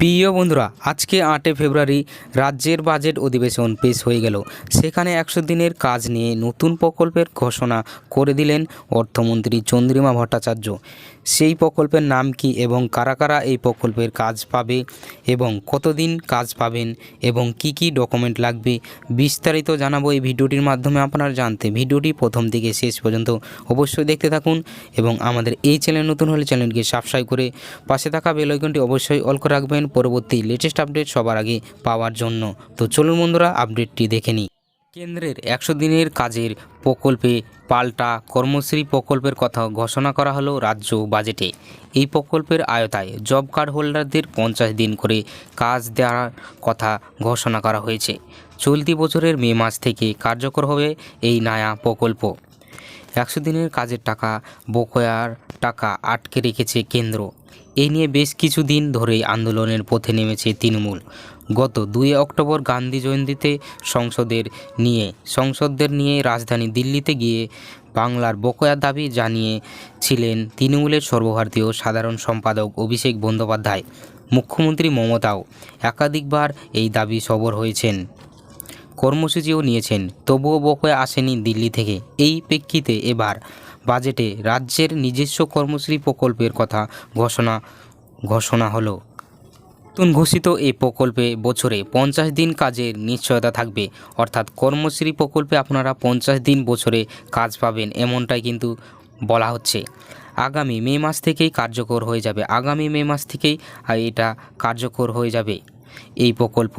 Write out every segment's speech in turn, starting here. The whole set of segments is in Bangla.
প্রিয় বন্ধুরা, আজকে আটই ফেব্রুয়ারি রাজ্যের বাজেট অধিবেশন পেশ হয়ে গেল। সেখানে একশো দিনের কাজ নিয়ে নতুন প্রকল্পের ঘোষণা করে দিলেন অর্থমন্ত্রী চন্দ্রিমা ভট্টাচার্য। সেই প্রকল্পের নাম কি এবং কারা কারা এই প্রকল্পের কাজ পাবে এবং কতদিন কাজ পাবেন এবং কি কি ডকুমেন্ট লাগবে, বিস্তারিত জানাব এই ভিডিওটির মাধ্যমে। আপনারা জানতে ভিডিওটি প্রথম থেকে শেষ পর্যন্ত অবশ্যই দেখতে থাকুন এবং আমাদের এই চ্যানেল নতুন হলে চ্যানেলকে সাবস্ক্রাইব করে পাশে থাকা বেল আইকনটি অবশ্যই অল করে রাখবেন। পরবর্তী লেটেস্ট আপডেট সবার আগে পাওয়ার জন্য। তো চলুন বন্ধুরা আপডেটটি দেখে নিই। কেন্দ্রের একশো দিনের কাজের প্রকল্পে পাল্টা কর্মশ্রী প্রকল্পের কথা ঘোষণা করা হলো রাজ্য বাজেটে। এই প্রকল্পের আয়তায় জব কার্ড হোল্ডারদের পঞ্চাশ দিন করে কাজ দেওয়ার কথা ঘোষণা করা হয়েছে। চলতি বছরের মে মাস থেকে কার্যকর হবে এই নয়া প্রকল্প। একশো দিনের কাজের টাকা, বকেয়ার টাকা আটকে রেখেছে কেন্দ্র। এই নিয়ে বেশ কিছুদিন ধরেই আন্দোলনের পথে নেমেছে তৃণমূল। গত দুই অক্টোবর গান্ধী জয়ন্তীতে সংসদের নিয়ে, সংসদদের নিয়ে রাজধানী দিল্লিতে গিয়ে বাংলার বকেয়া দাবি জানিয়েছিলেন তৃণমূলের সর্বভারতীয় সাধারণ সম্পাদক অভিষেক বন্দ্যোপাধ্যায়। মুখ্যমন্ত্রী মমতাও একাধিকবার এই দাবি সবর হয়েছেন। কর্মসূচিও নিয়েছেন, তবুও বকেয়া আসেনি দিল্লি থেকে। এই প্রেক্ষিতে এবার বাজেটে রাজ্যের নিজস্ব কর্মশ্রী প্রকল্পের কথা ঘোষণা ঘোষণা হলো। নতুন ঘোষিত এই প্রকল্পে বছরে পঞ্চাশ দিন কাজের নিশ্চয়তা থাকবে। অর্থাৎ কর্মশ্রী প্রকল্পে আপনারা পঞ্চাশ দিন বছরে কাজ পাবেন এমনটাই কিন্তু বলা হচ্ছে। আগামী মে মাস থেকেই কার্যকর হয়ে যাবে। আগামী মে মাস থেকেই এটা কার্যকর হয়ে যাবে এই প্রকল্প।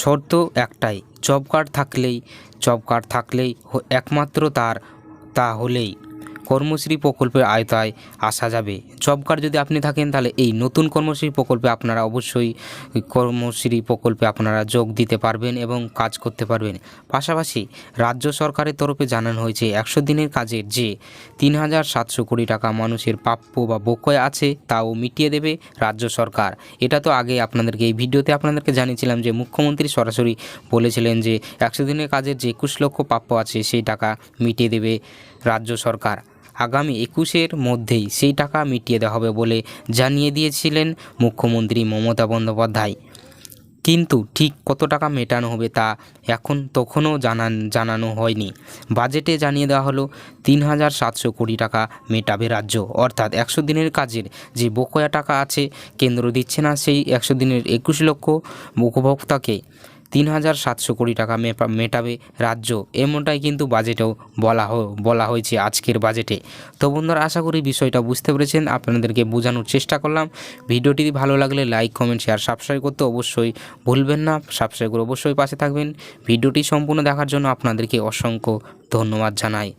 শর্ত একটাই, জব কার্ড থাকলেই, জব কার্ড থাকলেই একমাত্র তার, তা হলেই কর্মশ্রী প্রকল্পের আয়তায় আসা যাবে। জব কার্ড যদি আপনি থাকেন, তাহলে এই নতুন কর্মশ্রী প্রকল্পে আপনারা অবশ্যই কর্মশ্রী প্রকল্পে আপনারা যোগ দিতে পারবেন এবং কাজ করতে পারবেন। পাশাপাশি রাজ্য সরকারের তরফে জানানো হয়েছে, একশো দিনের কাজের যে তিন হাজার সাতশো কোটি টাকা মানুষের প্রাপ্য বা বকয় আছে, তাও মিটিয়ে দেবে রাজ্য সরকার। এটা তো আগে আপনাদেরকে, এই ভিডিওতে আপনাদেরকে জানিয়েছিলাম যে মুখ্যমন্ত্রী সরাসরি বলেছিলেন যে একশো দিনের কাজের যে একুশ লক্ষ প্রাপ্য আছে, সেই টাকা মিটিয়ে দেবে রাজ্য সরকার। আগামী একুশের মধ্যেই সেই টাকা মিটিয়ে দেওয়া হবে বলে জানিয়ে দিয়েছিলেন মুখ্যমন্ত্রী মমতা বন্দ্যোপাধ্যায়। কিন্তু ঠিক কত টাকা মেটানো হবে তা এখন তখনও জানান, জানানো হয়নি। বাজেটে জানিয়ে দেওয়া হলো তিন হাজার সাতশো কোটি টাকা মেটাবে রাজ্য। অর্থাৎ একশো দিনের কাজের যে বকেয়া টাকা আছে, কেন্দ্র দিচ্ছে না সেই একশো দিনের একুশ লক্ষ উপভোক্তাকে। তিন হাজার সাতশো কোটি টাকা মেটাবে রাজ্য। এমনটাই কিন্তু বাজেটেও বলা বলা হয়েছে আজকের বাজেটে। তো বন্ধুরা, আশা করি বিষয়টা বুঝতে পেরেছেন। আপনাদেরকে বোঝানোর চেষ্টা করলাম। ভিডিওটি ভালো লাগলে লাইক, কমেন্ট, শেয়ার, সাবস্ক্রাইব করতে অবশ্যই ভুলবেন না। সাবস্ক্রাইব করে অবশ্যই পাশে থাকবেন। ভিডিওটি সম্পূর্ণ দেখার জন্য আপনাদেরকে অসংখ্য ধন্যবাদ জানাই।